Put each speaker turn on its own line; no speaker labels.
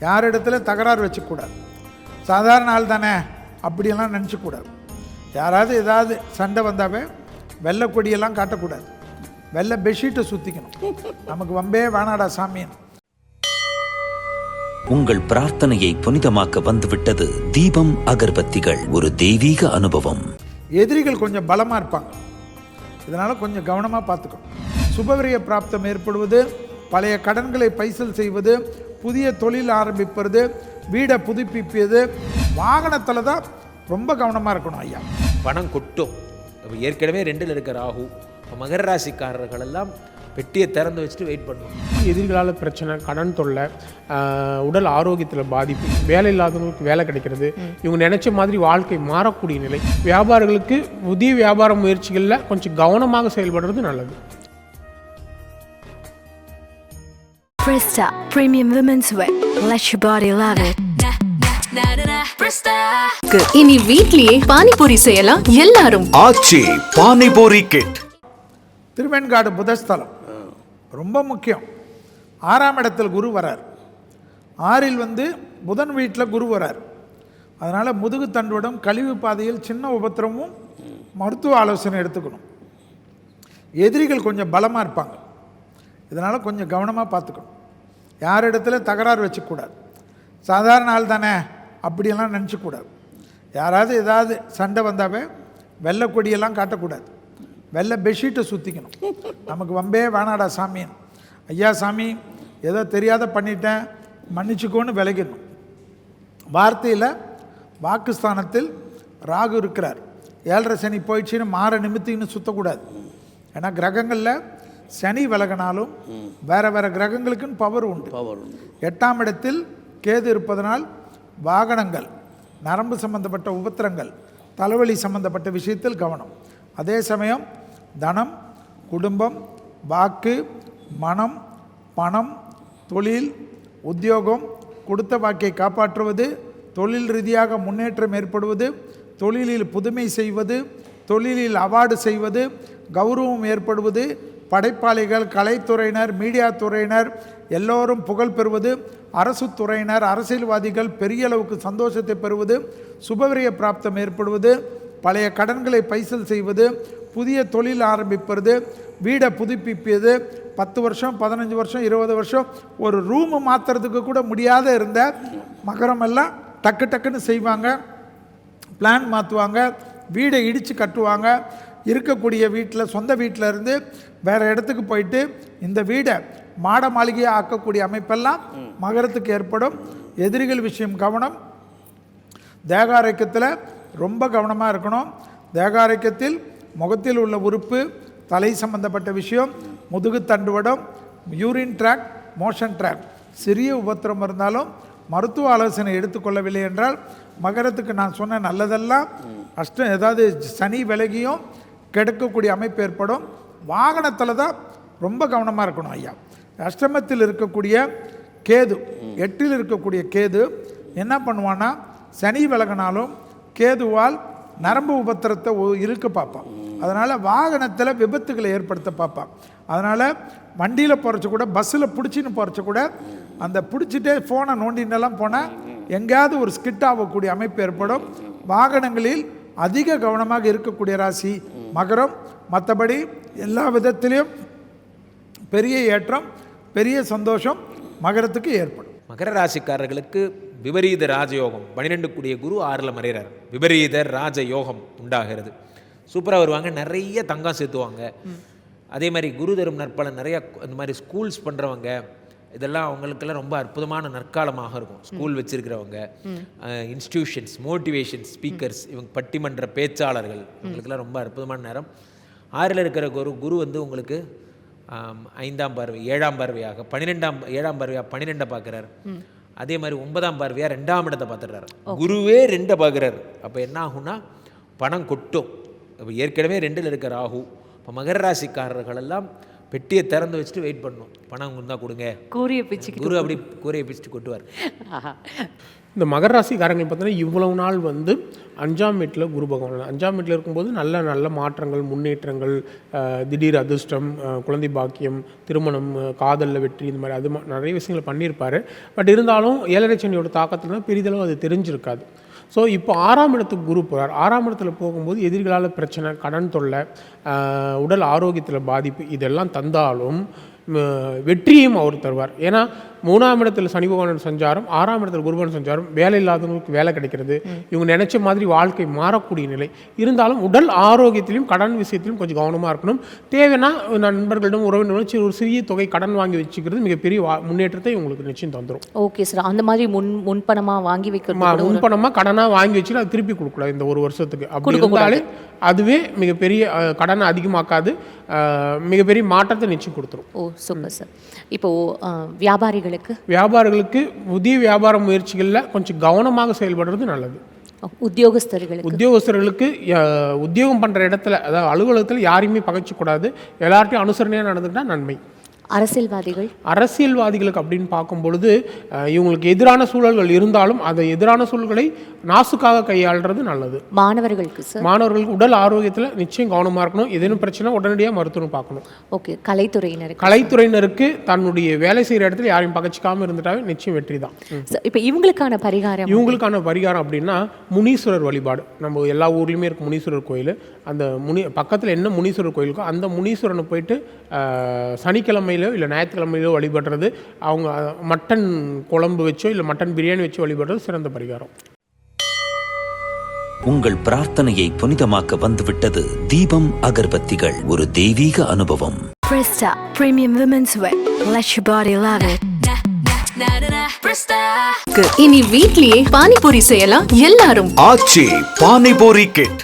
யார் இடத்துல தகராறு வச்சுக்கூடாது. சாதாரண ஆள் தானே அப்படியெல்லாம் நினச்சக்கூடாது. யாராவது ஏதாவது சண்டை வந்தாவே வெள்ளை கொடியெல்லாம் காட்டக்கூடாது. வெள்ளை பெட்ஷீட்டை சுற்றிக்கணும் நமக்கு வம்பே வேணாடா சாமின்னு
உங்கள் பிரார்த்தனையை புனிதமாக்க வந்துவிட்டது தீபம் அகர்பத்திகள் ஒரு தெய்வீக அனுபவம்.
எதிரிகள் கொஞ்சம் பலமாக இருப்பாங்க. இதனால் கொஞ்சம் கவனமாக பார்த்துக்கணும். சுபவிரிய பிராப்தம் ஏற்படுவது பழைய கடன்களை பைசல் செய்வது புதிய தொழில் ஆரம்பிப்பது வீடை புதுப்பிப்பது வாகனத்தில் தான் ரொம்ப கவனமாக இருக்கணும் ஐயா.
பணம் கொட்டும். அப்ப ஏற்கனவே ரெண்டில் இருக்க ராகு இப்ப மகர ராசிக்காரர்கள் எல்லாம் பெட்டியை திறந்து வச்சுட்டு வெயிட் பண்ணுவோம்
எதிர்களால் பிரச்சனை கடன் தொல்லை உடல் ஆரோக்கியத்தில் பாதிப்பு வேலை இல்லாதவங்களுக்கு வேலை கிடைக்கிறது. இவங்க நினைச்ச மாதிரி வாழ்க்கை மாறக்கூடிய நிலை. வியாபாரிகளுக்கு புதிய வியாபார முயற்சிகளில் கொஞ்சம் கவனமாக செயல்படுறது நல்லது.
Presta Premium Women's Wear. Let your body love it.
இனி வீட்லயே பானிபூரி செய்யலாம் எல்லாரும்.
ஆச்சி பானிபூரி கிட்
திருவெண்காடு புதஸ்தலம். ரொம்ப முக்கியம். ஆறாம் இடத்தில் குரு வரார். ஆறில் வந்து புதன் வீட்டில் குரு வரார். அதனால் முதுகு தண்டுவடம் கழிவு பாதையில் சின்ன உபத்திரமும் மருத்துவ ஆலோசனை எடுத்துக்கணும். எதிரிகள் கொஞ்சம் பலமாக இருப்பாங்க. இதனால் கொஞ்சம் கவனமாக பார்த்துக்கணும். யார் இடத்துல தகராறு வச்சுக்கூடாது. சாதாரண ஆள் தானே அப்படியெல்லாம் நினச்சிக்கூடாது. யாராவது ஏதாவது சண்டை வந்தாவே வெள்ளை கொடியெல்லாம் காட்டக்கூடாது. வெள்ளை பெட்ஷீட்டை சுற்றிக்கணும் நமக்கு வம்பே வேணாடா சாமின்னு ஐயா சாமி ஏதோ தெரியாத பண்ணிட்டேன் மன்னிச்சுக்கோன்னு விலகிடணும். வார்த்தையில் வாக்குஸ்தானத்தில் ராகு இருக்கிறார். ஏழரை சனி போயிடுச்சின்னு மாற நிமித்தின்னு சுற்றக்கூடாது ஏன்னா கிரகங்களில் சனி விலகினாலும் வேற வேற கிரகங்களுக்குன்னு பவர் உண்டு. எட்டாம் இடத்தில் கேது இருப்பதனால் வாகனங்கள் நரம்பு சம்பந்தப்பட்ட உபத்திரங்கள் தலைவலி சம்பந்தப்பட்ட விஷயத்தில் கவனம். அதே சமயம் தனம் குடும்பம் வாக்கு மனம் பணம் தொழில் உத்தியோகம் கொடுத்த வாக்கை காப்பாற்றுவது தொழில் ரீதியாக முன்னேற்றம் ஏற்படுவது தொழிலில் புதுமை செய்வது தொழிலில் அவார்டு செய்வது கௌரவம் ஏற்படுவது படைப்பாளிகள் கலைத்துறையினர் மீடியா துறையினர் எல்லோரும் புகழ் பெறுவது அரசு துறையினர் அரசியல்வாதிகள் பெரிய அளவுக்கு சந்தோஷத்தை பெறுவது சுபவிரிய பிராப்தம் ஏற்படுவது பழைய கடன்களை பைசல் செய்வது புதிய தொழில் ஆரம்பிப்பது வீடை புதுப்பிப்பது பத்து வருஷம் பதினஞ்சு வருஷம் இருபது வருஷம் ஒரு ரூமு மாற்றுறதுக்கு கூட முடியாத இருந்த மகரம் எல்லாம் டக்கு டக்குன்னு செய்வாங்க. பிளான் மாற்றுவாங்க வீடை இடித்து கட்டுவாங்க. இருக்கக்கூடிய வீட்டில் சொந்த வீட்டில் இருந்து வேறு இடத்துக்கு போயிட்டு இந்த வீடை மாட மாளிகையாக ஆக்கக்கூடிய அமைப்பெல்லாம் மகரத்துக்கு ஏற்படும். எதிரிகள் விஷயம் கவனம். தேகாரோக்கியத்தில் ரொம்ப கவனமாக இருக்கணும். தேகாரைக்கத்தில் முகத்தில் உள்ள உறுப்பு தலை சம்பந்தப்பட்ட விஷயம் முதுகு தண்டுவடம் யூரின் ட்ராக் மோஷன் ட்ராக். சிறிய உபத்திரம் இருந்தாலும் மருத்துவ ஆலோசனை எடுத்துக்கொள்ளவில்லை என்றால் மகரத்துக்கு நான் சொன்ன நல்லதெல்லாம் அஷ்டம் ஏதாவது சனி விலகியும் கெடுக்கக்கூடிய அமைப்பு ஏற்படும். வாகனத்தில் தான் ரொம்ப கவனமாக இருக்கணும் ஐயா. அஷ்டமத்தில் இருக்கக்கூடிய கேது எட்டில் இருக்கக்கூடிய கேது என்ன பண்ணுவான்னா சனி விலகினாலும் கேதுவால் நரம்பு உபத்திரத்தை இருக்க பார்ப்பான். அதனால் வாகனத்தில் விபத்துகளை ஏற்படுத்த பார்ப்பான். அதனால் வண்டியில் போகிறச்ச கூட பஸ்ஸில் பிடிச்சின்னு போகிறச்ச கூட அந்த பிடிச்சிட்டே ஃபோனை நோண்டின்னெல்லாம் போனால் எங்கேயாவது ஒரு ஸ்கிட் ஆகக்கூடிய அமைப்பு ஏற்படும். வாகனங்களில் அதிக கவனமாக இருக்கக்கூடிய ராசி. மகரம் மற்றபடி எல்லா விதத்திலையும் பெரிய ஏற்றம் பெரிய சந்தோஷம் மகரத்துக்கு ஏற்படும்.
மகர ராசிக்காரர்களுக்கு விபரீத ராஜயோகம். பன்னிரெண்டு கூடிய குரு ஆறில் மறைகிறார் விபரீத ராஜயோகம் உண்டாகிறது. சூப்பராக வருவாங்க. நிறைய தங்கம் சேர்த்துவாங்க. அதே மாதிரி குரு தரும் நற்பலன் நிறைய இந்த மாதிரி ஸ்கூல்ஸ் பண்ணுறவங்க இதெல்லாம் அவங்களுக்கெல்லாம் ரொம்ப அற்புதமான நற்காலமாக இருக்கும். ஸ்கூல் வச்சிருக்கிறவங்க இன்ஸ்டிடியூஷன்ஸ் மோட்டிவேஷன் ஸ்பீக்கர்ஸ் இவங்க பட்டிமன்ற பேச்சாளர்கள் இவங்களுக்கெல்லாம் ரொம்ப அற்புதமான நேரம். ஆறில் இருக்கிற குரு குரு வந்து உங்களுக்கு ஐந்தாம் பார்வை ஏழாம் பார்வையாக பன்னிரெண்டாம் ஏழாம் பார்வையாக பன்னிரெண்டை பார்க்குறாரு. அதே மாதிரி ஒன்பதாம் பார்வையாக ரெண்டாம் இடத்தை பார்த்துடுறாரு. குருவே ரெண்டை பார்க்குறாரு. அப்போ என்ன ஆகும்னா பணம் கொட்டும். இப்போ ஏற்கனவே ரெண்டில் இருக்க ராகு இப்போ மகர ராசிக்காரர்கள் எல்லாம் பெட்டியை திறந்து வச்சுட்டு வெயிட் பண்ணணும். பணம் இருந்தால் கொடுங்க.
கூறிய பிச்சுக்கிட்டு
குரு அப்படி கூரையை பிச்சுட்டு கொட்டுவார்.
இந்த மகர ராசிக்காரங்க பார்த்தீங்கன்னா இவ்வளவு நாள் வந்து அஞ்சாம் வீட்டில் குரு பகவான் அஞ்சாம் வீட்டில் இருக்கும்போது நல்ல நல்ல மாற்றங்கள் முன்னேற்றங்கள் திடீர் அதிர்ஷ்டம் குழந்தை பாக்கியம் திருமணம் காதலில் வெற்றி இந்த மாதிரி அது நிறைய விஷயங்களை பண்ணியிருப்பாரு. பட் இருந்தாலும் ஏழரை சனியோட தாக்கத்துல பெரிதளவு அது தெரிஞ்சிருக்காது. ஸோ இப்போ ஆறாம் இடத்துக்கு குரு போகிறார் ஆறாம் இடத்துல போகும்போது எதிர்களால் பிரச்சனை கடன் தொல்லை உடல் ஆரோக்கியத்தில் பாதிப்பு இதெல்லாம் தந்தாலும் வெற்றியும் அவர் தருவார். ஏன்னா மூணாம் இடத்துல சனி பகவானோட சஞ்சாரம் ஆறாம் இடத்துல குருபவன் சஞ்சாரம் வேலை இல்லாதவங்களுக்கு வேலை கிடைக்கிறது. இவங்க நினைச்ச மாதிரி வாழ்க்கை மாறக்கூடிய நிலை. இருந்தாலும் உடல் ஆரோக்கியத்திலும் கடன் விஷயத்திலும் கொஞ்சம் கவனமாக இருக்கணும். தேவைன்னா நண்பர்களிடம் உறவினர்களும் ஒரு சிறிய தொகை கடன் வாங்கி வச்சுக்கிறது மிகப்பெரிய முன்னேற்றத்தை உங்களுக்கு நிச்சயம் தந்துடும்
ஓகே சார் அந்த மாதிரி முன் முன்பணமா வாங்கி ஒரு-
முன்பணமாக கடனாக வாங்கி வச்சுட்டு அது திருப்பி கொடுக்கூடாது இந்த ஒரு வருஷத்துக்கு. அப்படி. இருந்தாலே அதுவே மிகப்பெரிய கடனை அதிகமாக்காது. மிகப்பெரிய மாற்றத்தை நிச்சயம் கொடுத்துரும்.
ஓ சூப்பர் சார் இப்போ அஹ், வியாபாரிகளுக்கு?
வியாபாரிகளுக்கு புதிய வியாபார முயற்சிகளில் கொஞ்சம் கவனமாக செயல்படுறது நல்லது.
உத்தியோகஸ்தர்களுக்கு?
உத்தியோகஸ்தர்களுக்கு உத்தியோகம் பண்ணுற இடத்துல அதாவது அலுவலகத்தில் யாரையுமே பகைச்சக்கூடாது. எல்லார்ட்டையும் அனுசரணையாக நடந்துக்கிட்டா நன்மை.
அரசியல்வாதிகள்?
அரசியல்வாதிகளுக்கு அப்படின்னு பார்க்கும் பொழுது இவங்களுக்கு எதிரான சூழல்கள் இருந்தாலும் அந்த எதிரான சூழல்களை நாசுக்காக கையாளுறது நல்லது.
மாணவர்களுக்கு சார்
மாணவர்களுக்கு உடல் ஆரோக்கியத்தில் நிச்சயம் கவனமாக இருக்கணும். ஏதேனும் பிரச்சனை உடனடியாக மருத்துவம் பார்க்கணும்.
ஓகே கலைத்துறையினருக்கு.
கலைத்துறையினருக்கு தன்னுடைய வேலை செய்கிற இடத்துல யாரையும் பகச்சிக்காமல் இருந்துட்டாவே நிச்சயம் வெற்றி தான்.
இப்போ இவங்களுக்கான பரிகாரம்
இவங்களுக்கான பரிகாரம் அப்படின்னா முனீஸ்வரர் வழிபாடு. நம்ம எல்லா ஊர்லேயுமே இருக்க முனீஸ்வரர் கோயில். அந்த முனி பக்கத்தில் என்ன முனீஸ்வரர் கோயில் இருக்கோ அந்த முனீஸ்வரனை போயிட்டு ஆஹ், சனிக்கிழமையிலோ இல்லை ஞாயிற்றுக்கிழமையிலோ வழிபடுறது அவங்க மட்டன் குழம்பு வச்சோ இல்லை மட்டன் பிரியாணி வச்சு வழிபடுறது சிறந்த பரிகாரம்.
உங்கள் பிரார்த்தனையை புனிதமாக்க வந்துவிட்டது தீபம் அகர்பத்திகள். ஒரு தெய்வீக அனுபவம்.
Presta Premium Women's Wear. Let your body love it.
இனி வீட்லயே பானிபூரி செய்யலாம் எல்லாரும்.
ஆச்சி பானிபூரி கிட்.